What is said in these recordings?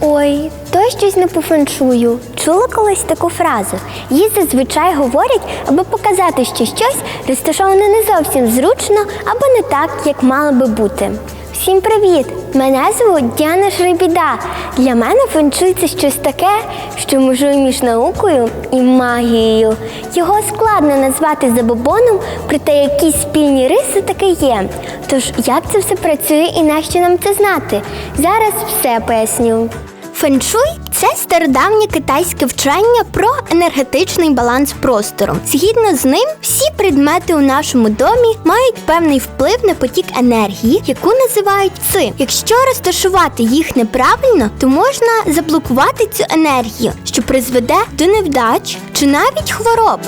Ой, то щось не по феншую. Чула колись таку фразу. Її зазвичай говорять, аби показати, що щось розташоване не зовсім зручно або не так, як мало би бути. Всім привіт! Мене звуть Діана Шрибіда. Для мене феншуй – це щось таке, що межує між наукою і магією. Його складно назвати забобоном, проте якісь спільні риси таки є. Тож як це все працює і нащо нам це знати? Зараз все поясню. Феншуй це стародавнє китайське вчення про енергетичний баланс простору. Згідно з ним, всі предмети у нашому домі мають певний вплив на потік енергії, яку називають ци. Якщо розташувати їх неправильно, то можна заблокувати цю енергію, що призведе до невдач чи навіть хвороб.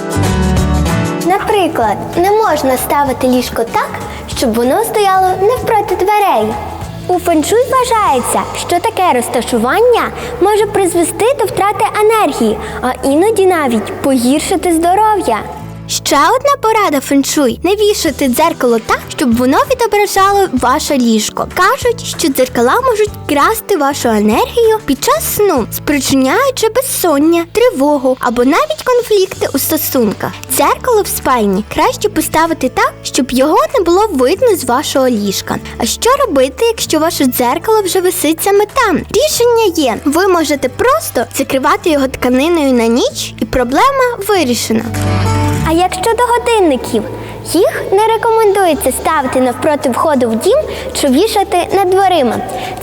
Наприклад, не можна ставити ліжко так, щоб воно стояло навпроти дверей. У феншуй вважається, що таке розташування може призвести до втрати енергії, а іноді навіть погіршити здоров'я. Ще одна порада феншуй не вішати дзеркало так, щоб воно відображало ваше ліжко. Кажуть, що дзеркала можуть красти вашу енергію під час сну, спричиняючи безсоння, тривогу або навіть конфлікти у стосунках. Дзеркало в спальні краще поставити так, щоб його не було видно з вашого ліжка. А що робити, якщо ваше дзеркало вже висить саме там? Рішення є. Ви можете просто закривати його тканиною на ніч, і проблема вирішена. А як щодо годинників, їх не рекомендується ставити навпроти входу в дім чи вішати над дверима.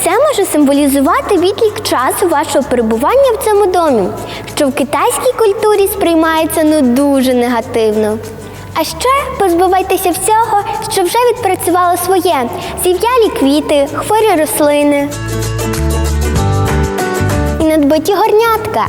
Це може символізувати відлік часу вашого перебування в цьому домі, що в китайській культурі сприймається ну дуже негативно. А ще позбувайтеся всього, що вже відпрацювало своє: зів'ялі квіти, хворі рослини і надбиті горнятка.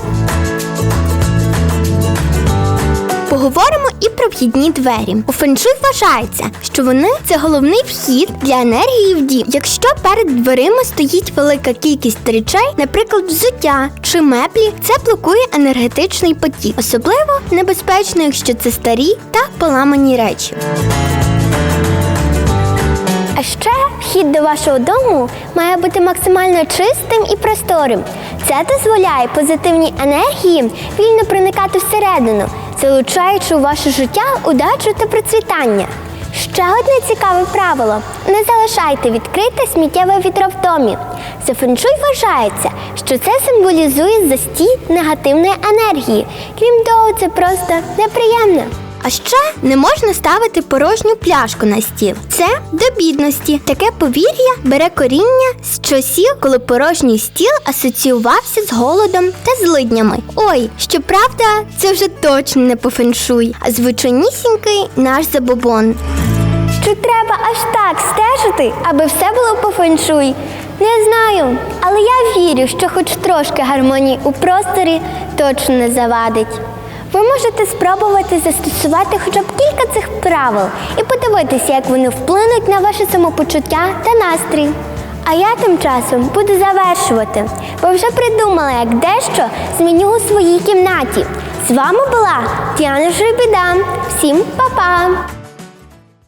Поговоримо і про вхідні двері. У феншуй вважається, що вони це головний вхід для енергії в дім. Якщо перед дверима стоїть велика кількість речей, наприклад, взуття чи меблі, це блокує енергетичний потік. Особливо небезпечно, якщо це старі та поламані речі. А ще вхід до вашого дому має бути максимально чистим і просторим. Це дозволяє позитивній енергії вільно проникати всередину, залучаючи у ваше життя удачу та процвітання. Ще одне цікаве правило: не залишайте відкрите сміттєве відро в домі. За феншуй вважається, що це символізує застій негативної енергії. Крім того, це просто неприємно. А ще не можна ставити порожню пляшку на стіл. Це до бідності. Таке повір'я бере коріння з часів, коли порожній стіл асоціювався з голодом та злиднями. Ой, щоправда, це вже точно не по феншуй, а звичайнісінький наш забобон. Чи треба аж так стежити, аби все було по феншуй? Не знаю, але я вірю, що хоч трошки гармонії у просторі точно не завадить. Ви можете спробувати застосувати хоча б кілька цих правил і подивитися, як вони вплинуть на ваше самопочуття та настрій. А я тим часом буду завершувати, бо вже придумала, як дещо зміню у своїй кімнаті. З вами була Діана Жибіда. Всім па-па!